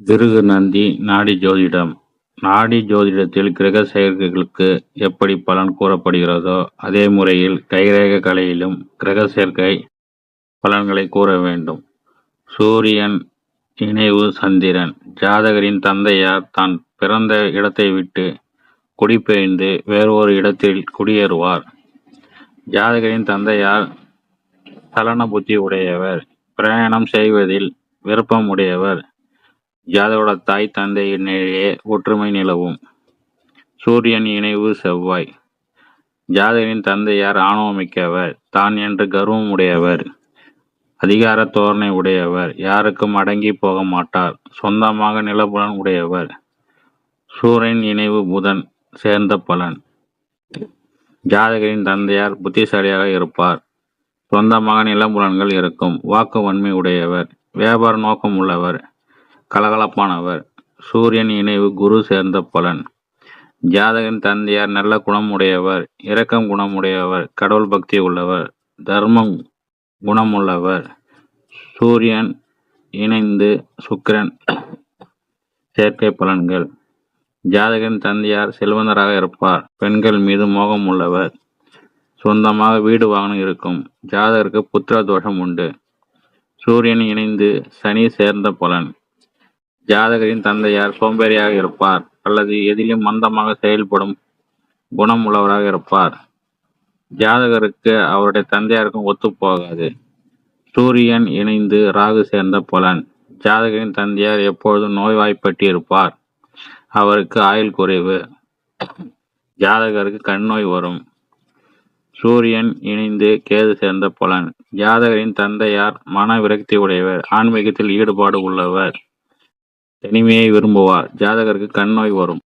திருகு நந்தி நாடி ஜோதிடம் நாடி ஜோதிடத்தில் கிரக சேர்க்கைகளுக்கு எப்படி பலன் கூறப்படுகிறதோ அதே முறையில் கைரேக கலையிலும் கிரக சேர்க்கை பலன்களை கூற வேண்டும். சூரியன் இணைவு சந்திரன் ஜாதகரின் தந்தையார் தான் பிறந்த இடத்தை விட்டு குடிபெயர்ந்து வேறொரு இடத்தில் குடியேறுவார். ஜாதகரின் தந்தையார் சலன புத்தி உடையவர். பிரயாணம் செய்வதில் விருப்பம் உடையவர். ஜாதகரோட தாய் தந்தையினிடையே ஒற்றுமை நிலவும். சூரியன் இணைவு செவ்வாய் ஜாதகரின் தந்தையார் ஆணவமிக்கவர். தான் என்று கர்வம் உடையவர். அதிகார தோரணை உடையவர். யாருக்கும் அடங்கிப் போக மாட்டார். சொந்தமாக நிலபுலன் உடையவர். சூரியன் இணைவு புதன் சேர்ந்த பலன் ஜாதகரின் தந்தையார் புத்திசாலியாக இருப்பார். சொந்தமாக நிலபுலன்கள் இருக்கும். வாக்கு வன்மை உடையவர். வியாபார நோக்கம் உள்ளவர். கலகலப்பானவர். சூரியன் இணைவு குரு சேர்ந்த பலன் ஜாதகன் தந்தையார் நல்ல குணம் உடையவர். இரக்கம் குணமுடையவர். கடவுள் பக்தி உள்ளவர். தர்மம் குணமுள்ளவர். சூரியன் இணைந்து சுக்கிரன் சேர்க்கை பலன்கள் ஜாதகன் தந்தையார் செல்வந்தராக இருப்பார். பெண்கள் மீது மோகம் உள்ளவர். சொந்தமாக வீடு வாகனம் இருக்கும். ஜாதகருக்கு புத்திர தோஷம் உண்டு. சூரியன் இணைந்து சனி சேர்ந்த பலன் ஜாதகரின் தந்தையார் சோம்பேறியாக இருப்பார் அல்லது எதிலும் மந்தமாக செயல்படும் குணம் உள்ளவராக இருப்பார். ஜாதகருக்கு அவருடைய தந்தையாருக்கும் ஒத்துப்போகாது. சூரியன் இணைந்து ராகு சேர்ந்த பலன் ஜாதகரின் தந்தையார் எப்பொழுதும் நோய்வாய்ப்பட்டு இருப்பார். அவருக்கு ஆயுள் குறைவு. ஜாதகருக்கு கண் நோய் வரும். சூரியன் இணைந்து கேது சேர்ந்த பலன் ஜாதகரின் தந்தையார் மன விரக்தி உடையவர். ஆன்மீகத்தில் ஈடுபாடு உள்ளவர். தனிமையை விரும்புவார். ஜாதகருக்கு கண் நோய் வரும்.